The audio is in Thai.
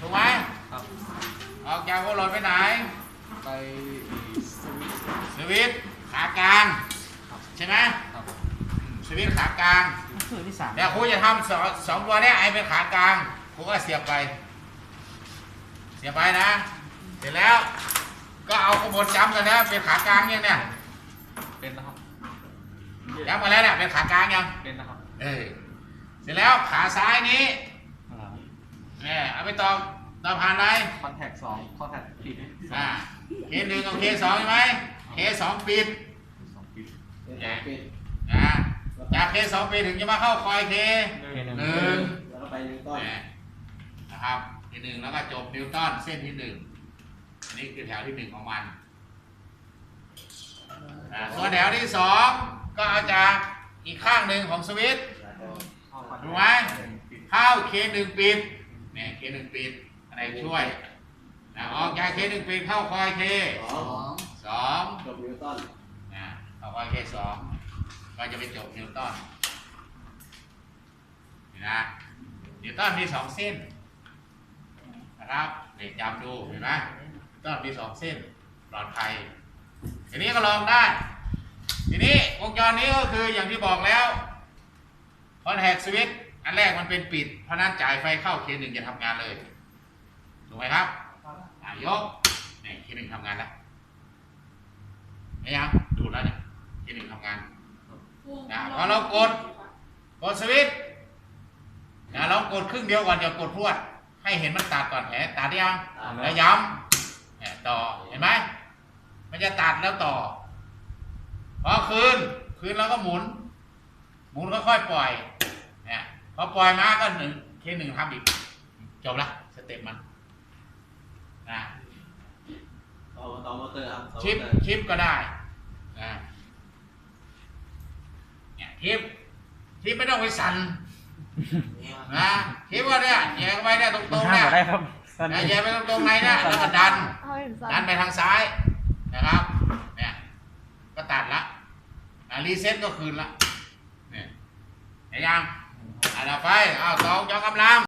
ถูกไหมครับ ออกจากโอรถไปไหน ไปสวิตช์สวิตช์ขากลาง ใช่ไหมครับสวิตช์ขากลางคือที่สามเดี๋ยวครูจะทำสองสองตัวเนี้ยไอ้เป็นขากลางครูก็เสียบไป เสียบไปนะ เสร็จแล้ว ก็เอาขบวนจำกันนะเป็นขากลางยังเนี่ยเป็นนะครับจำกันแล้วเนี่ยเป็นขากลางยังเป็นนะครับ เออเสร็จแล้วขาซ้ายนี้ เนี่ยเอาไปต่อต่อผ่านอะไรคอนแทคสองคอนแทคปิดอ่าเคหนึ่งกับเคสองใช่ไหมเคสองปิดสองปิดนะจากเคสองปิดถึงจะมาเข้าคอยเคหนึ่งหนึ่งแล้วก็ไปนิวตันเนี่ยนะครับที่หนึ่งแล้วก็จบนิวตันเส้นที่หนึ่งอันนี้คือแถวที่หนึ่งของมันอ่าส่วนแถวที่สองก็เอาจากอีกข้างหนึ่งของสวิตช์เข้าคอนแทครู้ไหมเข้าเคหนึ่งปิด เนี่ยเคหนึ่งปิดอะไรช่วยนะออกจากเคหนึ่งปิดเข้าคอยเคสองสองจบนิวตันนะเข้าคอยเคสองก็จะไปจบนิวตันนี่นะนิวตันมีสองเส้นนะครับเด็กจำดูเห็นไหมนิวตันมีสองเส้นปลอดภัยทีนี้ก็ลองได้ทีนี้วงจรนี้ก็คืออย่างที่บอกแล้วคอนแทคสวิต อันแรกมันเป็นปิด เพราะฉะนั้นจ่ายไฟเข้าเคหนึ่งจะทำงานเลย ถูกไหมครับอะยกนี่เคหนึ่งทำงานแล้วเห็นยังดูดแล้วเนี่ยเคหนึ่งทำงานนะพอเรากดกดสวิตช์นะเรากดครึ่งเดียวก่อนอย่ากดพรวด ให้เห็นมันตัดก่อนแหมตัดยังแล้วย้ำเนี่ยต่อเห็นไหมมันจะตัดแล้วต่อพอคืนคืนแล้วก็หมุน หมุนก็ค่อยปล่อยเนี่ย พอปล่อยมาก็หนึ่งเคหนึ่งทำอีก จบละสเต็ปมันนะต่อต่อมอเตอร์ครับชิปชิปก็ได้นะเนี่ยชิปชิปไม่ต้องไปสั่นนะชิปว่าเนี่ยแยกไปเนี่ยตรงๆห้าเนี่ยมได้ครับสั้นนะแยกไปตรงๆในเนี่ยแล้วก็ดันเอาให้สั้นดันไปทางซ้ายนะครับเนี่ยก็ตัดละอะรีเซ็ตก็คืนละเนี่ยเห็นยัง อะเราไปเอาสองจอกำลัง